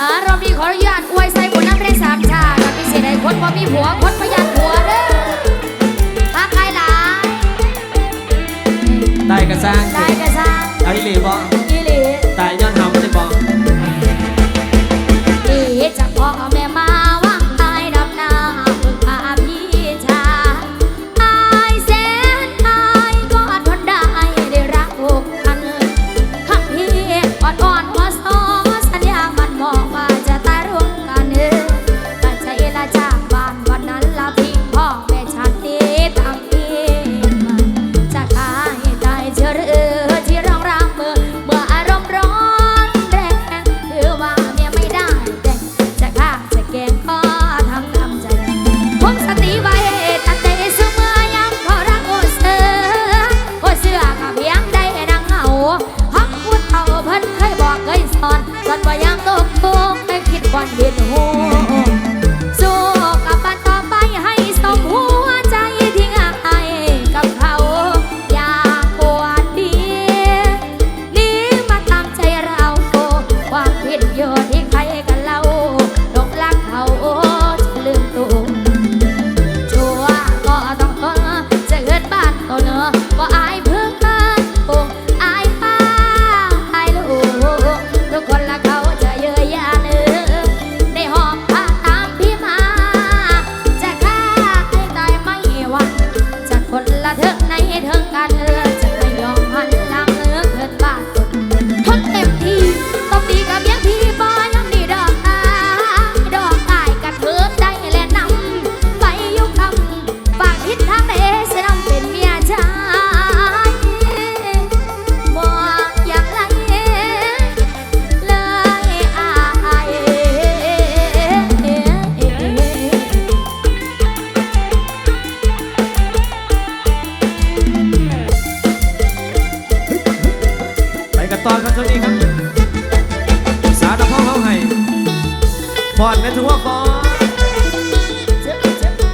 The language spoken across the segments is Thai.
อารอบนี้ขออนุญาตอวยใส่ผลน้ำแรงสามชาติพิเศษให้คนพอมีผัวคนประหยัดผัวเด้อพักไครหลายได้กระซังได้กระซังเอาอีหลีบ่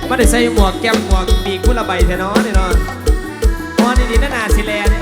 ไม่ได้ใส่หมวกแก้มหมวกปีกุละใบเท้นอนนเนาะนอนดีๆน่นาสิแลน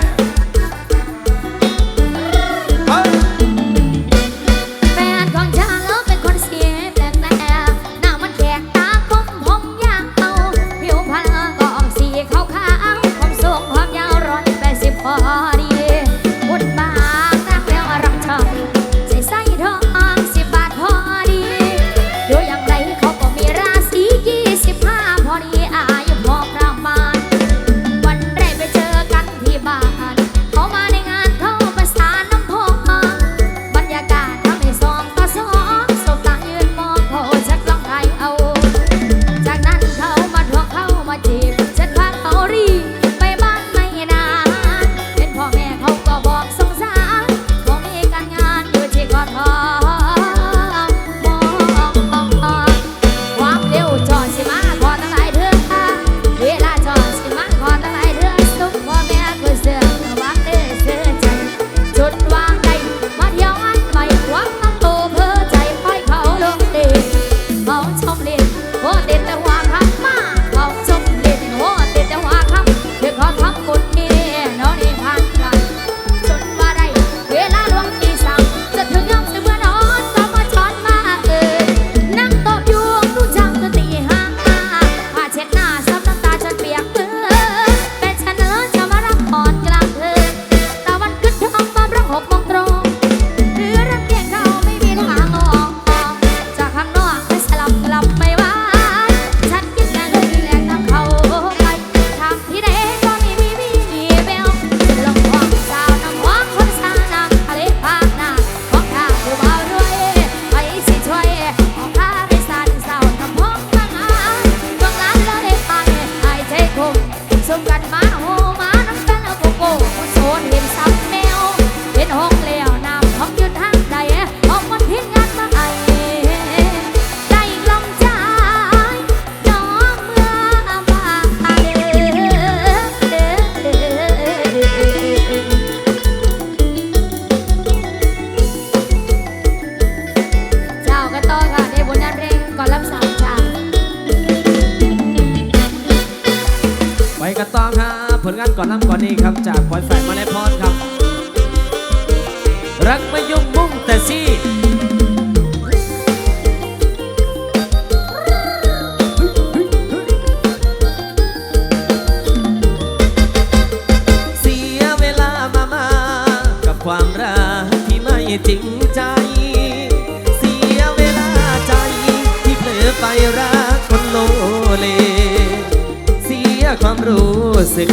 สึก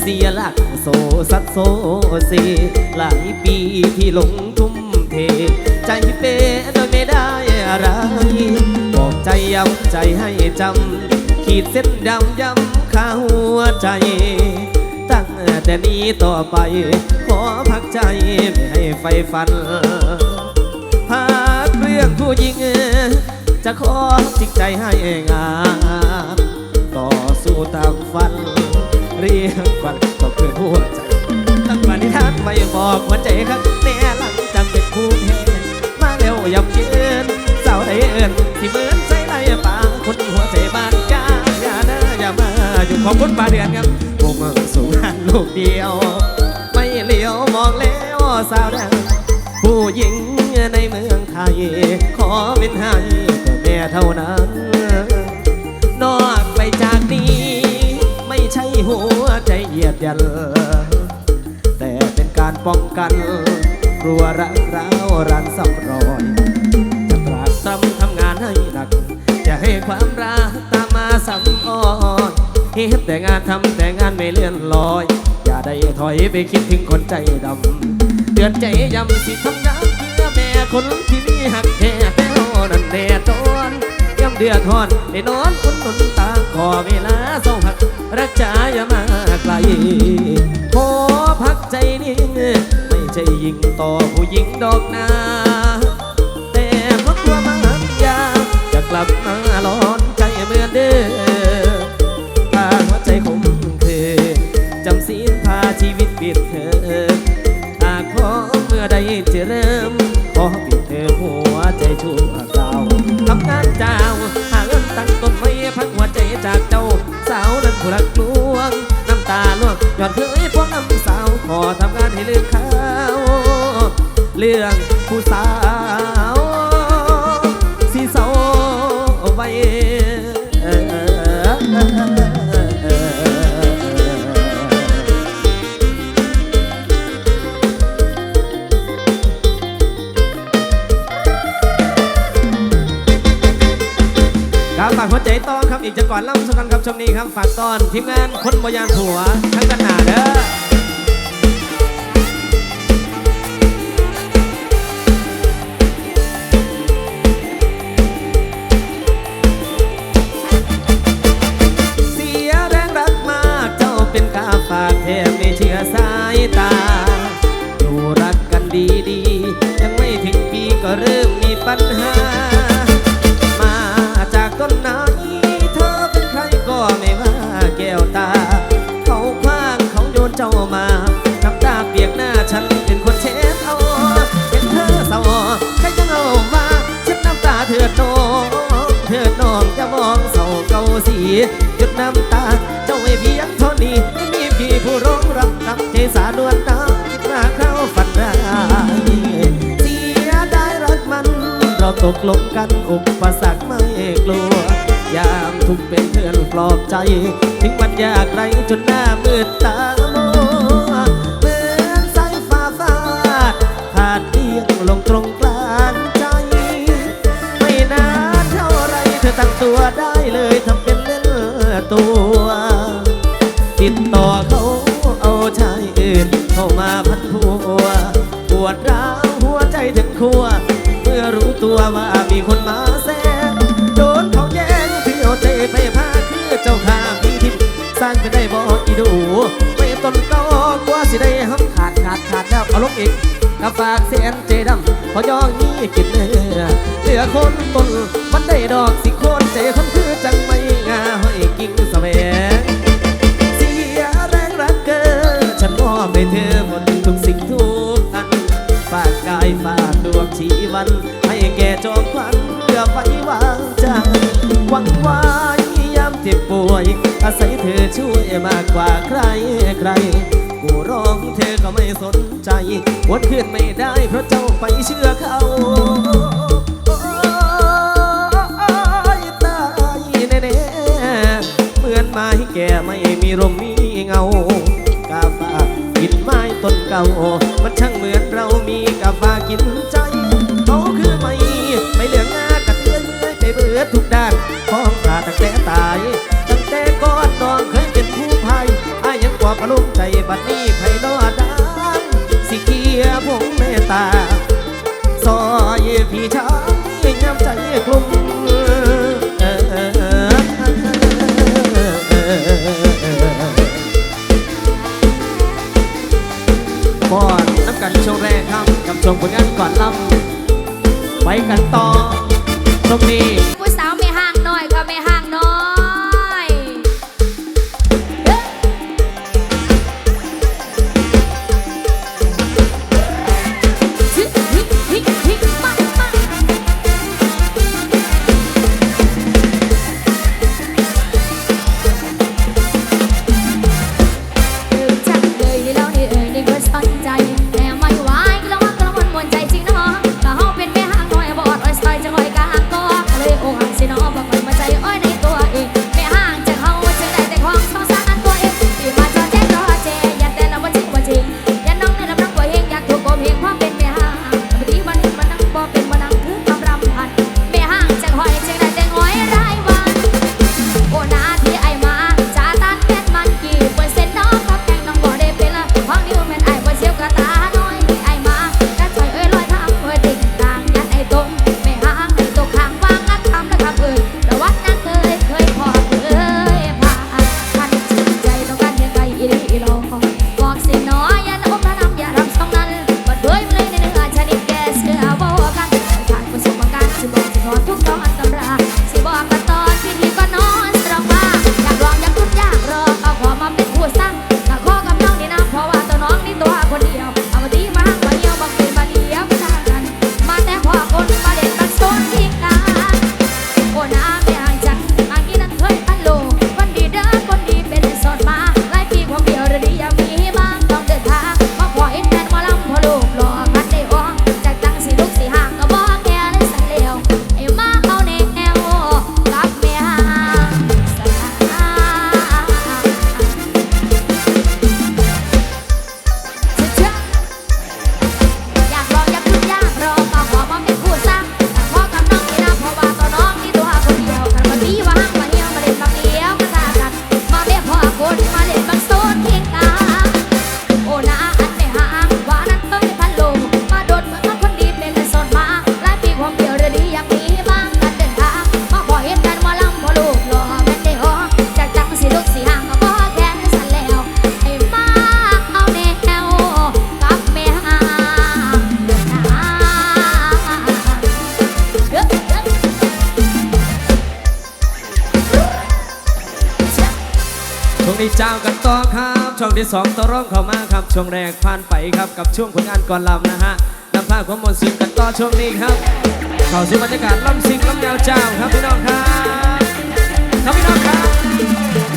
เสียหลักโซซัดโซเซหลายปีที่หลงทุ่มเท ใจเป้โดยไม่ได้อะไร บอกใจย้ำใจให้จำ ขีดเส้นดำย้ำข้าหัวใจ ตั้งแต่นี้ต่อไป ขอพักใจไม่ให้ไฟฟันพักเรื่องผู้หญิงจะขอจิกใจให้งามต่อสู้ตามฝัน เรียกฝันก็คือหัวใจตั้งปณิธานไว้บอกหัวใจข้างแน่หลังจากเป็นผู้แพ้มาเร็วยำยืนเศร้าได้เอินที่เหมือนใจไหลป่าคนหัวใจบ้านจ้าอย่าเด้ออย่ามาอยู่ขอบคุณป่าเดือนครับวงสูงลูกเดียว ไม่เลี้ยวมองแล้วสาวแดงผู้หญิงในเมืองไทย ขอเป็นให้แต่แม่เท่านั้น นอกไปจากนี้ไม่ใช่ หัวใจเหยียดยันแต่เป็นการป้องกัน กลัวรักร้าวรันซับรอย จะตรากตรำทำงานให้หนัก จะให้ความรักตามมาซ้ำออยเฮ็ดแต่งานทำแต่งานไม่เลื่อนลอย อย่าได้ถอยไปคิดถึงคนใจดำเดือนใจยำสิทำงานเพื่อแม่คนที่มีหักแท้แต่อนั่นแน่ตอนยำเดือดร้อนได้นอนอุ่นนุนตาขอเวลาเศร้าหักรักษา อย่ามาไกลขอพักใจนิ่งไม่ใช่ยิงต่อผู้หญิงดอกนาากหัวใจต้อนครับอีกจังก่อนล่ำสักกันครับชมนี้ครับฝากตอนทีมงานคนบอยานผัวทั้งกันหนาเด้อ จ้ามาน้ำตาเปียกหน้าฉันเป็นคนเช็ดเอาเห็นเธอเศร้าใครจะเอามาเช็ดน้ำตาเถือดน้องเถือดน้องจะมองเศร้าเก่าสีหยุดน้ำตาเจ้าไม่เพียงเท่านี้ไม่มีพี่ผู้ร้องรับกับใจสาดวนน้ำมาเข้าฝันร้ายเสียดายรักมัน เราตกลงกันอุปสรรคไม่กลัวยามทุกเป็นเพื่อนปลอบใจ ถึงวันยากไรจนหน้ามืดตา ลงตรงกลางใจ ไม่นานเท่าไรเธอตั้งตัวได้เลยทำเป็นเล่นตัว ติดต่อเขาเอาชายอื่น เข้ามาพันผัวปวดร้าวหัวใจถึงขั้วเมื่อรู้ตัวว่ามีคนมาแซงโดนเขาแย่งเที่เอาใจไปพาคือเจ้าข้าพี่ทิพสร้างไปได้บออีดู ไม่ต้นก็กว่าสิได้ห้ำ ขาดขาดแล้วเอาลงอีกกาฝากเสียนเจดำพอยองนี้กินเนื้อเหลือคนต้นมันได้ดอกสิโคนใจคนคือจังไม่งาห้อยกิ่งแสวงเสียแรงรักเกินฉันมอบให้เธอหมดทุกสิ่งทุกอันฝากกายฝากดวงชีวัน ให้แก่จอมควันเพื่อไว้วางใจหวังไว้ยามเจ็บป่วย อาศัยเธอช่วยมากกว่าใครใคร เธอก็ไม่สนใจวนคืนไม่ได้เพราะเจ้าไปเชื่อเขาตายแน่เหมือนไม้แก่ไม่มีร่มมีเงากาฟากินไม้ต้นเก่า มันช่างเหมือนเรามีกาฟากินใจเขาคือไม่ไม่เหลืองากระเตือนเม่ยไปเบื่อทุกด้านของตาตั้งแต่ตาย ตั้งแต่ก่อนนอนเคยเป็นผู้ภัยอายังกว่าพะลุงใจบัดนี้ นอดานสิเกียผมเมตตาซอยพี่ชายย้ำใจกลุมป้อนน้ำกันช่วงแรกครับกับช่งผลงานก่อนล่ำไปกันต่อตรงนี้ ที่สองต่อร้องเข้ามาครับช่วงแรกผ่านไปครับกับช่วงผลงานก่อนลำนะฮะนำภาพของมนต์สิงกันต่อช่วงนี้ครับเข้าสู่บรรยากาศล่ำสิงล่ำแนวเจ้าครับพี่น้องครับครับพี่น้องครับ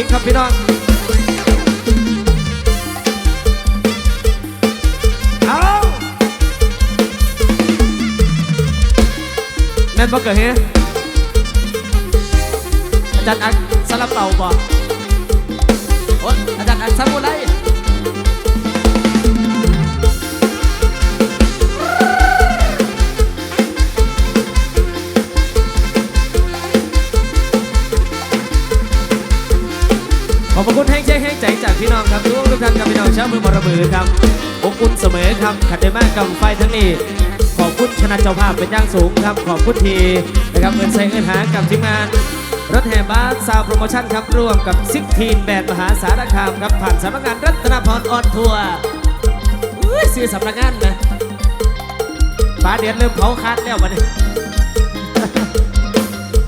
สิงครับพี่น้องเอาแม่นบ่เกิดเฮ้อาจารย์อักสลับเป่าบ่อาจารย์อักซสมูไร พี่น้องครับทุกทุกท่านครับพี่น้องชาวเมืองบารบือครับอบอุ่นเสมอครับขัดใจมากกับไฟทั้งนี้ ขอบคุณคณะเจ้าภาพเป็นอย่างสูงครับ ขอบคุณทีนะครับเงินใส่เงินหากับทีมงาน รถแห่บ้านซาวโปรโมชั่นครับร่วมกับซิกทีนแบรนด์มหาสารคามครับผ่านสำนักงานรัตนพรออนทัวร์อุ้ยซื้อสำนักงานนะฟ้าเดือนเริ่มเผาคัดแล้ววันนี้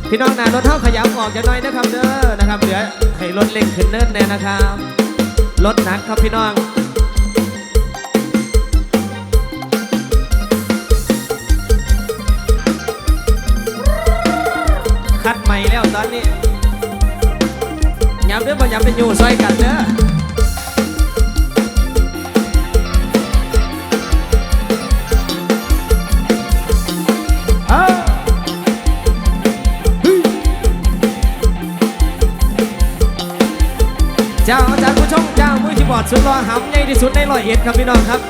พี่น้องหนารถเท่าขยับออกจะน้อยนะครับเด้อนะครับ เหลือให้รถเล็กขึ้นเนินแน่นะครับ รถหนักครับพี่น้องคัดใหม่แล้วตอนนี้ย้ำเด้อบ่ย้ำเป็นอยู่ซอยกันเด้อ ดสุดรอหำใหญ่ที่สุดในรอยเอ็ดครับพี่น้องครับ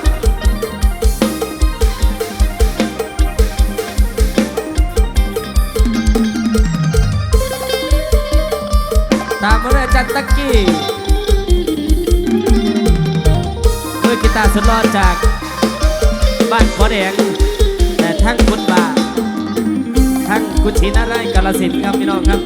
ตามมาเลยจันตักกี้มือกีตาร์สุดรอดจาก บ้านขอแดงแต่ทั้งคุณบาทั้งกุชินาไรกาลสินครับพี่น้องครับ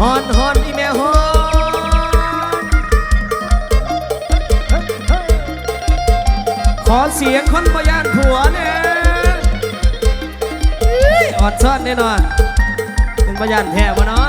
ฮอนฮอนอีแม่ฮอนขอเสียงคนประยานผัวเนี่ยเฮ้ยออดซ่อนแน่นอนเป็นประยานแท้บ่เนาะ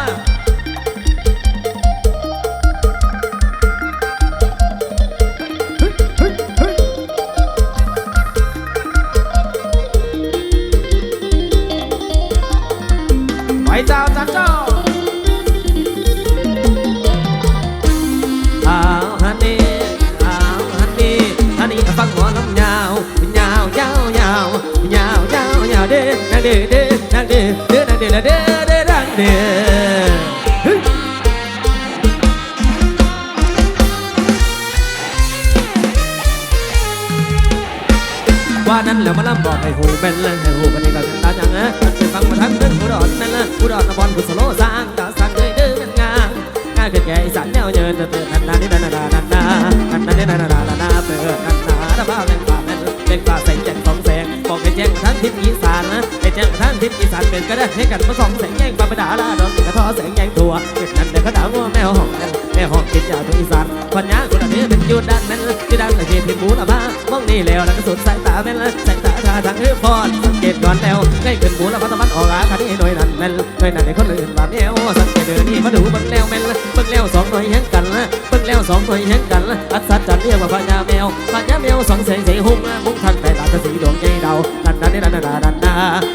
สานแนวเยินเติร์นันนานี่นันนานันนานันนานี่นันนานันนาเปิดนันนาระบ้าแรงฝ่าแม่นแรงฝ่าใส่แจ้งสองแสงบอกให้แจ้งทั้งทิศอีสานนะให้แจ้งทั้งทิศอีสานเป็นก็ได้ให้กันมาสองแสงแย่งปาปดาลาดอนกระท้อแสงแย่งตัวเป็นนั่นแต่เขาด่าว่าแมวห้องแม่ห้องกินยาตัวอีสานวันนี้คนอันนี้เป็นยูด้านแม่นยูด้านละเทียนหมูละบ้ามองนี่แล้วแล้วก็สุดสายตาแม่นสายตาาทางเรือพอดสังเกตก่อนแล้วใกล้ขึ้นหมูละพัตมันออกอาคันนี้หน่วยนั่นแม่นหน่วยนั่นในคนอื่นว่าแมวสังเกตเดินนี่มาดูเบิ่งแล้วแม่นเบิ่งแล้วสองหน่วยแห่งกันละเบิ่งแล้วสองหน่วยแห่งกันละอัศจรรย์เรียกว่าพญาแมวพญาแมวสองแสงสีหุ่งมุกทางแต่ตาสีดวงใจดาวนั่นนั่นนี่นั่นนั่นนั่นนั่น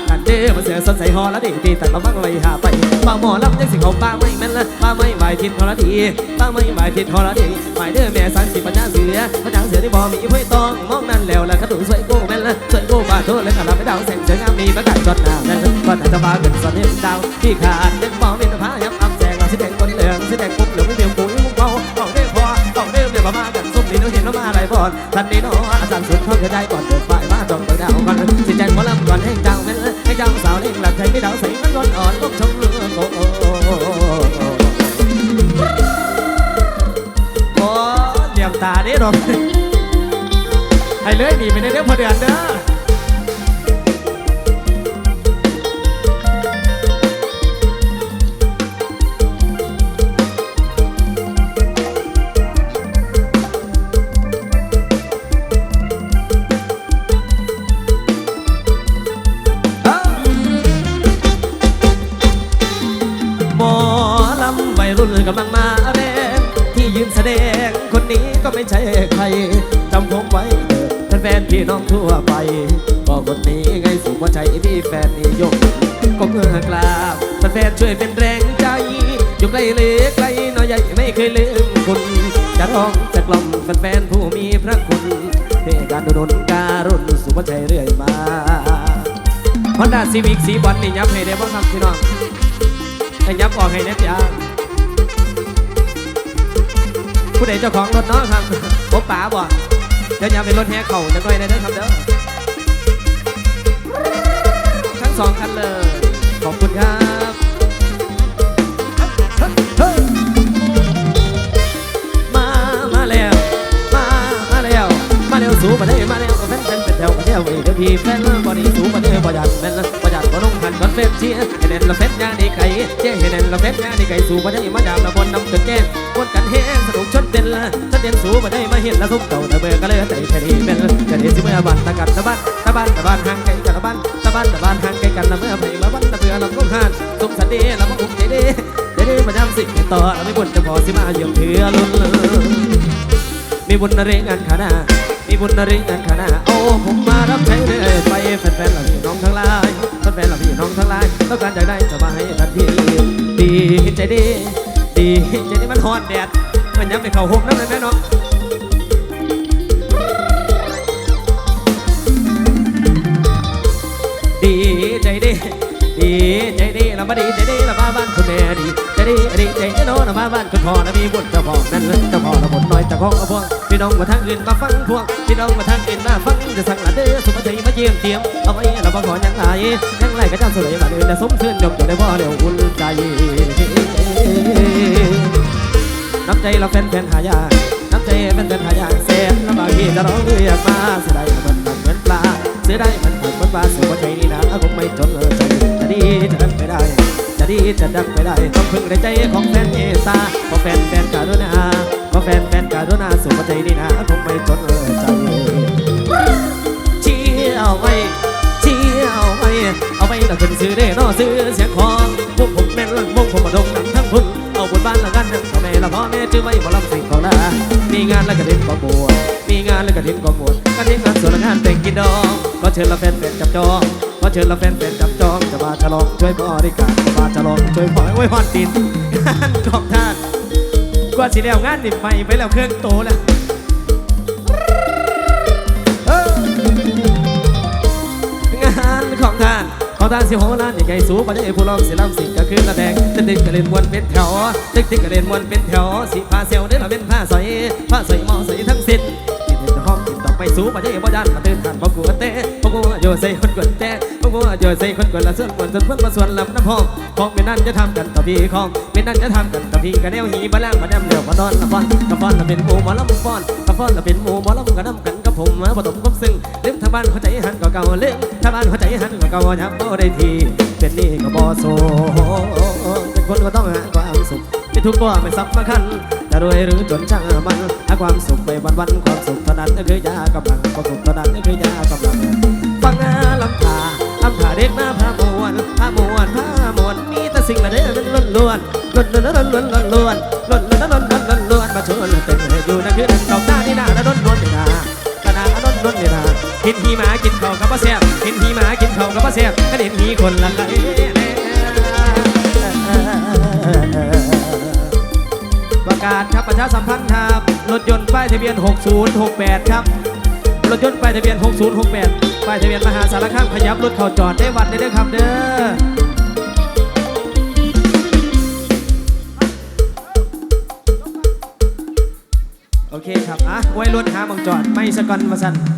ดันเด้อมาเสือสนใสหอละดีตีแต่ละมังไว้หาไปป้าหมอลำยังสิเขาป้าไม่แม่นละป้าไม่หมายทิศทรดีป้าไม่หมายทิศทรดีหมายเด้อแม่สันสิปัญญาเสือปัญญาเสือที่บ่มีห้วยตองมองนั่นแล้วละขดุสวยโก้แม่นละสวยโก้บาโทษเลยขาไม่ดาวแสงเสืองามมีประกาศจดหน้าแม่นก็แต่จะมาเป็นสอนเห็นดาวที่ขาดยังมองเป็นผ้ายับอำแสงเราสิแดงคนเหลืองสิแดงปุ๊บเหลืองไม่เดียวปุ๋ยมุ้งเบาออกเด้อพอออกเด้อเดี๋ยวมากันส้มนี่เราเห็นเรามาอะไรบอลทันนี้เนาะอาจารย์สุดเข้าใจก่อนเดินฝ่ายมาจ้องตัวดาวกันสิแจ้งหมอลำก่อนให้เจ้าแม่ให้เจ้าสาวเล่งหลับใจไม่ดาวใส่มันร้อนอ่อนลูกชมเรือโอ้โอ้เหลี่ยมตาเด้ดอให้เลยหนีไปในเรื่องพอเดือนเด้อ ใช่ใครจำผมไว้เถอะแฟนพี่น้องทั่วไปก็คนนี้ไงสุขหัวใจที่แฟนนิยมก็เพื่อกราบแฟนช่วยเป็นแรงใจ อยู่ใกล้เล็กไกลน้อยใหญ่ไม่เคยลืมคุณจะร้องจะกล่อมแฟนๆผู้มีพระคุณเทการดนุนการุณสุภาชัยเรื่อยมาฮอนด้าซีวิกสีบอลนี่ยับให้ได้บ้างครับพี่น้องให้ยับออกให้แน่จ้า ผู้ใดเจ้าของรถเนาะครับผมป๋าบ่เดี๋ยวยับเป็นรถแห่เข่าจะหน่อยได้เด้อครับเด้อทั้งสองคันเลย พี่แฟนบอดี้สูมาได้บ่ยันแฟนบ่ยันบ่ลงทันก่อนเฟซเชียให้แน่นละเฟซยาดีไก่เจ๊ให้แน่นละเฟซยาดีไก่สูมาได้มาดามละบนน้ำจนแก้งวนกันแห้งสนุกชนเด่นละชนเด่นสูมาได้มาเห็นละทุกเก่าตะเบอก็เลยใจแค่นี้เป็นจะได้สิเมื่อบ้านตะกัดตะบ้านตะบ้านตะบ้านห่างไกลกันตะบ้านตะบ้านตะบ้านห่างไกลกันละเมื่อไปมาบ้านตะเบือลำก้มหานสุขสันต์ดีละมาอุ้มใจดีใจดีมาจำสิ่งต่อไม่บุญจะพอสิมาเยี่ยมเถื่อลุ้นมีบุญนเรงานขานาีบุญนเรงานขานาโอ้ผมมารับใช้เรื่อยไปแฟนๆเหล่าพี่น้องทั้งหลายแฟนๆเหล่าพี่น้องทั้งหลายต้องการอยากได้สบายทันทีดีใจดีดีใจดีมันฮอนแดดมันยังไปเข้าห่มน้ำเลยแม่เนาะดีใจดีดีใจดีละมาดีใจดีละมาบ้านคุณแม่ดี ดีดีใจดีโน้ละมาบ้านคุณพ่อละมีบุญเจ้าพ่อนั่นเจ้าพ่อละบุญน้อยแต่ของละพวงพี่น้องมาทางอื่นมาฟังพวงพี่น้องมาทางอื่นมาฟังจะสั่งละเด้อสุภาพมาเยี่ยมเทียมเอาไว้ละบ่ขอยังไรยังไรก็จ้าสวยมาเดินแต่สมชื่นยกอยู่ในพ่อเดี๋ยวอุ่นใจน้ำใจเราแฟนแฟนหายากน้ำใจแฟนแฟนหายากแสนลำบากที่จะร้องเรียกมาเสียดายมันมันเหมือนปลาเสียดายมันเหมือนปลาสุภาใจนี่นะคงไม่จนเลยจะดีจะดังไม่ได้ จะดีจะดังไม่ได้ต้องพึ่งในใจของแฟนเมตตาของแฟนแฟนการุณาของแฟนแฟนการุณาสุภาใจนี่นะคงไม่จนเลยใจเชี่ยวไว้เชี่ยวไว้เอาไว้แต่คนซื้อได้นอซื้อเสียงของพวกผมแม่นพวกผมมาดงดังทั้งพุ่นเอาบนบ้านละกันทั้งพ่อแม่ละพ่อแม่จื้อไว้หมอลำสิ่งของลามีงานแล้วก็เด่นก็บวชมีงานแล้วก็เด่นก็บวชก็เด่นงานส่วนละงานแต่งกินดองก็เชิญละแฟนแฟนจับจอง ก็เชิญละแฟนแฟนจับจองจะมาฉลองช่วยบริการจะมาฉลองช่วยพ่อไว้พรตีนงานของท่านกว่าสิแล้วงานนี่ไปไปแล้วเครื่องโตแล้วงานของท่านของท่านสิโหร้านใหญ่สูงกว่าจะเอผู้ร้องสิลำสิก็คือระแดงตึกตึกกระเด็นมวนเป็นแถวตึกตึกกระเด็นมวนเป็นแถวสิผ้าเซลได้ละเป็นผ้าใสผ้าใสหมอใสทั้งสิ้นกินเป็นห้องกินต่อไปสูงกว่าจะเอบ่ดันมาเดินผ่านบ่กูก็เตะบ่กูโยใส่คนกวนเตะ บ่กูโยใส่คนกวนละส่วนกวนจนเพิ่นมาส่วนลำน้ำหองของเป็นนั่นจะทำกันต่อพี่ของเป็นนั่นจะทำกันต่อพี่กระเดียวหีบะล่างมาดำเดียวมานอนละฟอนละฟอนละเป็นหมูหมอลำฟอนละฟอนละเป็นหมูหมอลำกระดำกันกับผมมาผสมกับซึ่งเลืมทางบ้านเขาใจหันก็เก่าเลืมทางบ้านเขาใจหันก็เก่ายับบ่ได้ทีเป็นนี่ก็บ่โซเป็นคนก็ต้องหาความสุขไม่ทุกข์ก็ไม่ซับมาคันจะรวยหรือจนช่างมันหาความสุขไปวันวันความสุขเท่านั้นคือยากำลังความ บปลาแซ่บกินหีหมากินเขากับปลาแซ่บก็เห็นหีคนละไงประกาศครับประชาสัมพันธ์ครับรถยนต์ป้ายทะเบียน 6068 ครับรถยนต์ป้ายทะเบียน 6068 ป้ายทะเบียนมหาสารคามขยับรถเข้าจอดได้วัดได้ด้อครับเด้อโอเคครับ อะไว้รถหาบังจอด ไม่สะก่อนมาสั่น